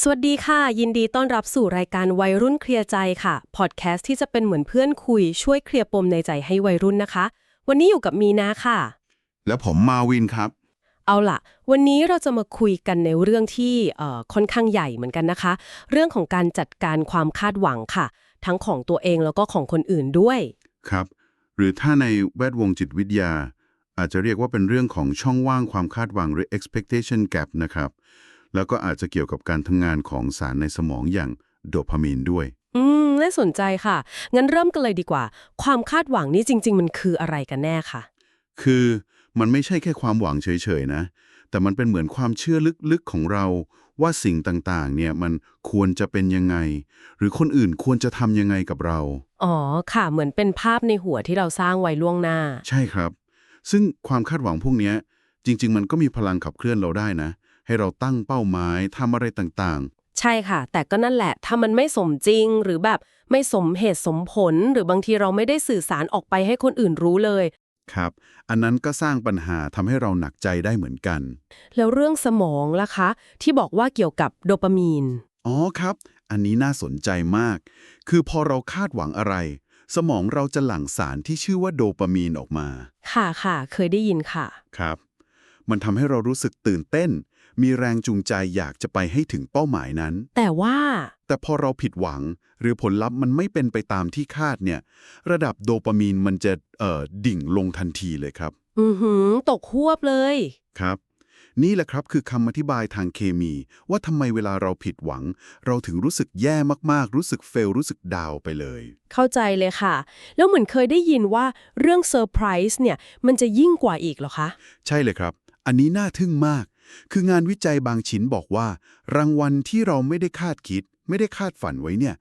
สวัสดีค่ะ ยินดีต้อนรับสู่รายการวัยรุ่นเคลียร์ใจค่ะ พอดแคสต์ที่จะเป็นเหมือนเพื่อนคุยช่วยเคลียร์ปมในใจให้วัยรุ่นนะคะ วันนี้อยู่กับมีนาค่ะ แล้วผมมาวินครับ เอาล่ะ วันนี้เราจะมาคุยกันในเรื่องที่เอ่อค่อนข้างใหญ่เหมือนกันนะคะ เรื่องของการจัดการความคาดหวังค่ะ ทั้งของตัวเองแล้วก็ของคนอื่นด้วย ครับ หรือถ้าในแวดวงจิตวิทยา อาจจะเรียกว่าเป็นเรื่องของช่องว่างความคาดหวังหรือ expectation gap นะครับ แล้วก็อาจจะเกี่ยวกับการทำงานของสารในสมองอย่างโดพามีนด้วย อืม น่าสนใจค่ะ งั้นเริ่มกันเลยดีกว่า ความคาดหวังนี่จริง ๆ มันคืออะไรกันแน่ค่ะ คือมันไม่ใช่แค่ความหวังเฉยๆนะ แต่มันเป็นเหมือนความเชื่อลึกๆของเรา ว่าสิ่งต่างๆ เนี่ยมันควรจะเป็นยังไง หรือคนอื่นควรจะทำยังไงกับเรา อ๋อ ค่ะ เหมือนเป็นภาพในหัวที่เราสร้างไว้ล่วงหน้า ใช่ครับ ซึ่งความคาดหวังพวกเนี้ยจริง ๆ มันก็มีพลังขับเคลื่อนเราได้นะ ให้เราตั้งเป้าหมายทำอะไรต่างใช่ค่ะ แต่ก็นั่นแหละ ถ้ามันไม่สมจริงหรือแบบไม่สมเหตุสมผล หรือบางทีเราไม่ได้สื่อสารออกไปให้คนอื่นรู้เลยๆครับ อันนั้นก็สร้างปัญหาทำให้เราหนักใจได้เหมือนกัน แล้วเรื่องสมองล่ะคะ ที่บอกว่าเกี่ยวกับโดปามีน อ๋อครับ อันนี้น่าสนใจมาก คือพอเราคาดหวังอะไร สมองเราจะหลั่งสารที่ชื่อว่าโดปามีนออกมา ค่ะค่ะ เคยได้ยินค่ะ ครับ มันทำให้เรารู้สึกตื่นเต้น มีแรงจูงใจอยากจะไปให้ถึงเป้าหมายนั้น แต่ว่า แต่พอเราผิดหวังหรือผลลัพธ์มันไม่เป็นไปตามที่คาดเนี่ย ระดับโดปามีนมันจะเอ่อดิ่งลงทันทีเลยครับ อือหือ ตกหวบเลย ครับ นี่แหละครับคือคำอธิบายทางเคมี ว่าทำไมเวลาเราผิดหวัง เราถึงรู้สึกแย่มากๆ รู้สึกเฟลรู้สึกดาวน์ไปเลย เข้าใจเลยค่ะ แล้วเหมือนเคยได้ยินว่าเรื่องเซอร์ไพรส์เนี่ย มันจะยิ่งกว่าอีกเหรอคะ ใช่เลยครับ อันนี้น่าทึ่งมาก คืองานวิจัยบางชิ้นบอกว่า รางวัลที่เราไม่ได้คาดคิด ไม่ได้คาดฝันไว้เนี่ย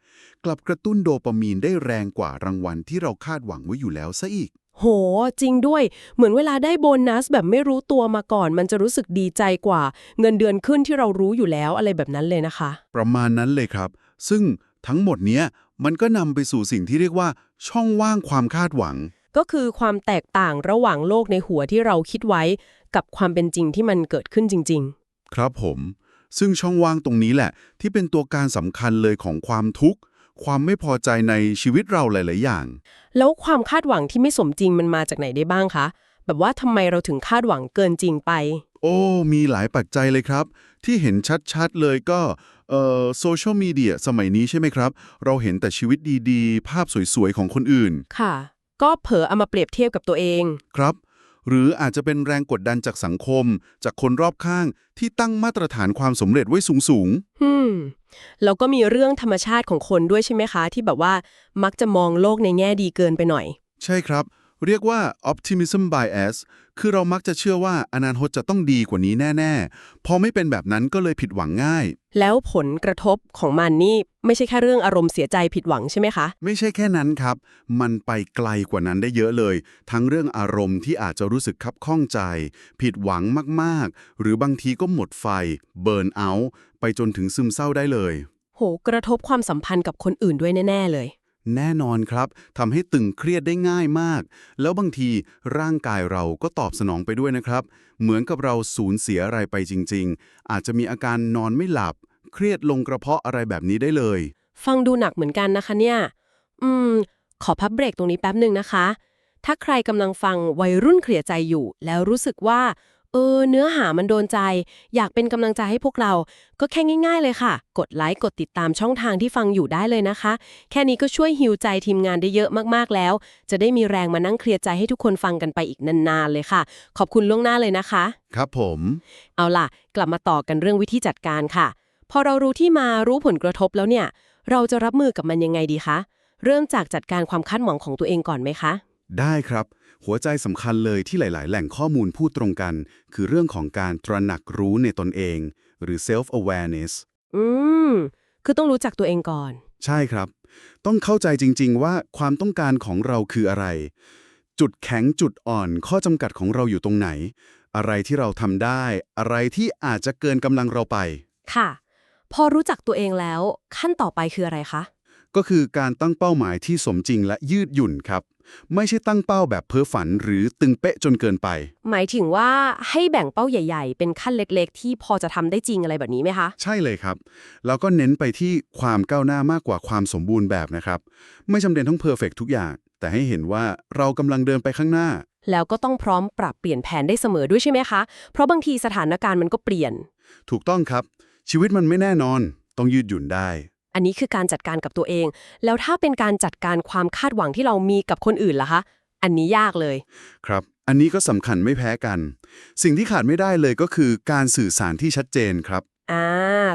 กลับกระตุ้นโดปามีนได้แรงกว่ารางวัลที่เราคาดหวังไว้อยู่แล้วซะอีก โห จริงด้วย เหมือนเวลาได้โบนัสแบบไม่รู้ตัวมาก่อน มันจะรู้สึกดีใจกว่า เงินเดือนขึ้นที่เรารู้อยู่แล้วอะไรแบบนั้นเลยนะคะ ประมาณนั้นเลยครับ ซึ่งทั้งหมดเนี้ยมันก็นำไปสู่สิ่งที่เรียกว่า ช่องว่างความคาดหวัง ก็คือความแตกต่างระหว่างโลกในหัวที่เราคิดไว้ กับความเป็นจริงที่มันเกิดขึ้นจริงครับผม ซึ่งช่องว่างตรงนี้แหละ ที่เป็นตัวการสำคัญเลยของความทุกข์ ความไม่พอใจในชีวิตเราหลาย ๆ อย่างๆแล้วความคาดหวังที่ไม่สมจริงมันมาจากไหนได้บ้างคะ แบบว่าทำไมเราถึงคาดหวังเกินจริงไป โอ้ มีหลายปัจจัยเลยครับ ที่เห็นชัด ๆ เลยก็เอ่อโซเชียลมีเดียสมัยนี้ใช่ไหมครับ เราเห็นแต่ชีวิตดี ๆ ภาพสวย ๆ ของคนอื่น ค่ะ ก็เผลอเอามาเปรียบเทียบกับตัวเอง ครับ หรืออาจจะเป็นแรงกดดันจากสังคม จากคนรอบข้างที่ตั้งมาตรฐานความสำเร็จไว้สูงอืมแล้วก็มีเรื่องธรรมชาติของคนด้วยใช่ไหมคะ ที่แบบว่ามักจะมองโลกในแง่ดีเกินไปหน่อยๆใช่ครับ เรียกว่า optimism bias คือเรามักจะเชื่อว่าอนาคตจะต้องดีกว่านี้แน่ ๆ พอไม่เป็นแบบนั้นก็เลยผิดหวังง่าย แล้วผลกระทบของมันนี่ไม่ใช่แค่เรื่องอารมณ์เสียใจผิดหวังใช่ไหมคะ ไม่ใช่แค่นั้นครับ มันไปไกลกว่านั้นได้เยอะเลย ทั้งเรื่องอารมณ์ที่อาจจะรู้สึกคับข้องใจ ผิดหวังมากๆ หรือบางทีก็หมดไฟ เบิร์นเอาท์ไปจนถึงซึมเศร้าได้เลย โห กระทบความสัมพันธ์กับคนอื่นด้วยแน่ ๆ เลย แน่นอนครับทำให้ตึงเครียดได้ง่ายมาก แล้วบางทีร่างกายเราก็ตอบสนองไปด้วยนะครับ เหมือนกับเราสูญเสียอะไรไปจริง ๆ อาจจะมีอาการนอนไม่หลับ เครียดลงกระเพาะอะไรแบบนี้ได้เลย ฟังดูหนักเหมือนกันนะคะเนี่ย อืม ขอพับเบรกตรงนี้แป๊บหนึ่งนะคะ ถ้าใครกำลังฟังวัยรุ่นเคลียร์ใจอยู่ แล้วรู้สึกว่า เออ เนื้อหามันโดนใจ อยากเป็นกำลังใจให้พวกเรา ก็แค่ง่าย ๆ เลยค่ะ กดไลค์ กดติดตามช่องทางที่ฟังอยู่ได้เลยนะคะ แค่นี้ก็ช่วยฮิวใจทีมงานได้เยอะมากๆแล้ว จะได้มีแรงมานั่งเคลียร์ใจให้ทุกคนฟังกันไปอีกนานๆเลยค่ะ ขอบคุณล่วงหน้าเลยนะคะ ครับผม เอาล่ะ กลับมาต่อกันเรื่องวิธีจัดการค่ะ พอเรารู้ที่มารู้ผลกระทบแล้วเนี่ย เราจะรับมือกับมันยังไงดีคะ เริ่มจากจัดการความคาดหวังของตัวเองก่อนไหมคะ ได้ครับ หัวใจสำคัญเลยที่หลาย ๆ แหล่งข้อมูลพูดตรงกัน คือเรื่องของการตระหนักรู้ในตนเอง หรือ self awareness อืม คือต้องรู้จักตัวเองก่อน ใช่ครับ ต้องเข้าใจจริง ๆ ว่าความต้องการของเราคืออะไร จุดแข็งจุดอ่อน ข้อจำกัดของเราอยู่ตรงไหน อะไรที่เราทำได้ อะไรที่อาจจะเกินกำลังเราไป ค่ะ พอรู้จักตัวเองแล้ว ขั้นต่อไปคืออะไรคะ ก็คือการตั้งเป้าหมายที่สมจริงและยืดหยุ่นครับ ไม่ใช่ตั้งเป้าแบบเพ้อฝันหรือตึงเป๊ะจนเกินไป หมายถึงว่าให้แบ่งเป้าใหญ่ ๆ เป็นขั้นเล็ก ๆ ที่พอจะทำได้จริงอะไรแบบนี้ไหมคะ ใช่เลยครับ แล้วก็เน้นไปที่ความก้าวหน้ามากกว่าความสมบูรณ์แบบนะครับ ไม่จำเป็นต้องเพอร์เฟกทุกอย่าง แต่ให้เห็นว่าเรากำลังเดินไปข้างหน้า แล้วก็ต้องพร้อมปรับเปลี่ยนแผนได้เสมอด้วยใช่ไหมคะ เพราะบางทีสถานการณ์มันก็เปลี่ยน ถูกต้องครับ ชีวิตมันไม่แน่นอน ต้องยืดหยุ่นได้ อันนี้คือการจัดการกับตัวเอง แล้วถ้าเป็นการจัดการความคาดหวังที่เรามีกับคนอื่นล่ะคะ อันนี้ยากเลย ครับ อันนี้ก็สำคัญไม่แพ้กัน สิ่งที่ขาดไม่ได้เลยก็คือการสื่อสารที่ชัดเจนครับ อ่า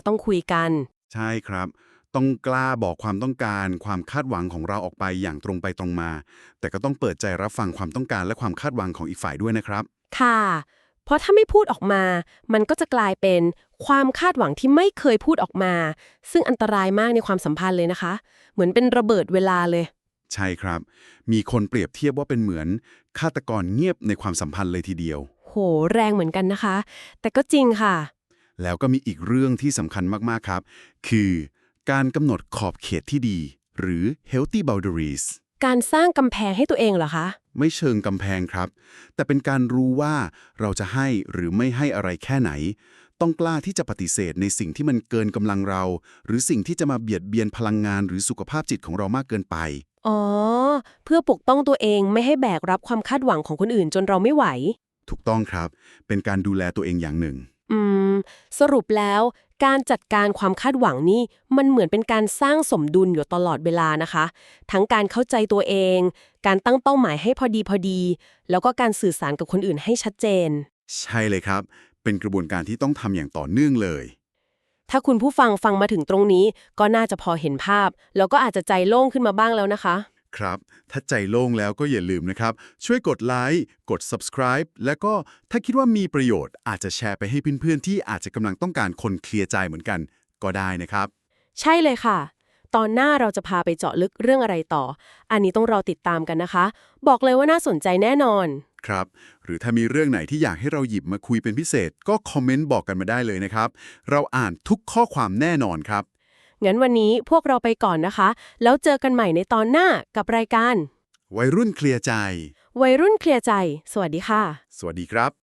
ต้องคุยกัน ใช่ครับ ต้องกล้าบอกความต้องการ ความคาดหวังของเราออกไปอย่างตรงไปตรงมา แต่ก็ต้องเปิดใจรับฟังความต้องการและความคาดหวังของอีกฝ่ายด้วยนะครับ ค่ะ เพราะถ้าไม่พูดออกมา มันก็จะกลายเป็นความคาดหวังที่ไม่เคยพูดออกมา ซึ่งอันตรายมากในความสัมพันธ์เลยนะคะ เหมือนเป็นระเบิดเวลาเลย ใช่ครับ มีคนเปรียบเทียบว่าเป็นเหมือนฆาตกรเงียบในความสัมพันธ์เลยทีเดียว โห แรงเหมือนกันนะคะ แต่ก็จริงค่ะ แล้วก็มีอีกเรื่องที่สำคัญมาก ๆ ครับ คือการกำหนดขอบเขตที่ดี หรือ healthy boundaries การสร้างกำแพงให้ตัวเองเหรอคะ ไม่เชิงกำแพงครับ แต่เป็นการรู้ว่าเราจะให้หรือไม่ให้อะไรแค่ไหน ต้องกล้าที่จะปฏิเสธในสิ่งที่มันเกินกำลังเรา หรือสิ่งที่จะมาเบียดเบียนพลังงานหรือสุขภาพจิตของเรามากเกินไป อ๋อ เพื่อปกป้องตัวเองไม่ให้แบกรับความคาดหวังของคนอื่นจนเราไม่ไหว ถูกต้องครับ เป็นการดูแลตัวเองอย่างหนึ่ง อืม สรุปแล้ว การจัดการความคาดหวังนี่มันเหมือนเป็นการสร้างสมดุลอยู่ตลอดเวลานะคะ ทั้งการเข้าใจตัวเอง การตั้งเป้าหมายให้พอดีพอดี แล้วก็การสื่อสารกับคนอื่นให้ชัดเจน ใช่เลยครับ เป็นกระบวนการที่ต้องทำอย่างต่อเนื่องเลย ถ้าคุณผู้ฟังฟังมาถึงตรงนี้ ก็น่าจะพอเห็นภาพ แล้วก็อาจจะใจโล่งขึ้นมาบ้างแล้วนะคะ ครับ ถ้าใจโล่งแล้วก็อย่าลืมนะครับ ช่วยกดไลค์ กด subscribe แล้วก็ถ้าคิดว่ามีประโยชน์อาจจะแชร์ไปให้เพื่อนๆ ที่อาจจะกำลังต้องการคนเคลียร์ใจเหมือนกัน ก็ได้นะครับ ใช่เลยค่ะ ตอนหน้าเราจะพาไปเจาะลึกเรื่องอะไรต่อ อันนี้ต้องรอติดตามกันนะคะ บอกเลยว่าน่าสนใจแน่นอน ครับ หรือถ้ามีเรื่องไหนที่อยากให้เราหยิบมาคุยเป็นพิเศษ ก็คอมเมนต์บอกกันมาได้เลยนะครับ เราอ่านทุกข้อความแน่นอนครับ งั้นวันนี้พวกเราไปก่อนนะคะ แล้วเจอกันใหม่ในตอนหน้ากับรายการ วัยรุ่นเคลียร์ใจ วัยรุ่นเคลียร์ใจ สวัสดีค่ะ สวัสดีครับ